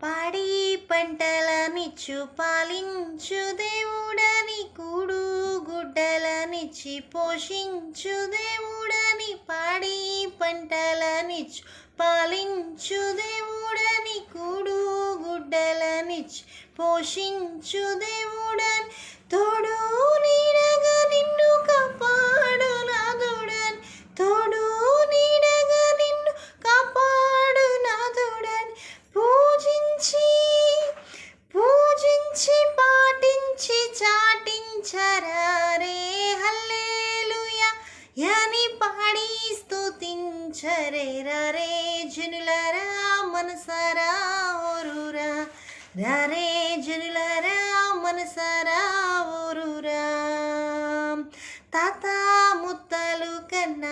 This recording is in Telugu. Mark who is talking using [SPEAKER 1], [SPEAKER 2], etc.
[SPEAKER 1] పాడి పంటలనిచ్చు పాలించు దేవుడని కూడు గుడ్డలనిచ్చి పోషించు దేవుడని పాడి పంటలనిచ్చు పాలించు దేవుడని కూడు గుడ్డలనిచ్చి పోషించు దేవుడని చాటించరారే హల్లేలుయా. యాని పాడి స్తుతించరే రరే జనులరా మనసరా ఓరురా. రరే జనులరా మనసరా ఓరురా. తాత ముత్తలు కన్న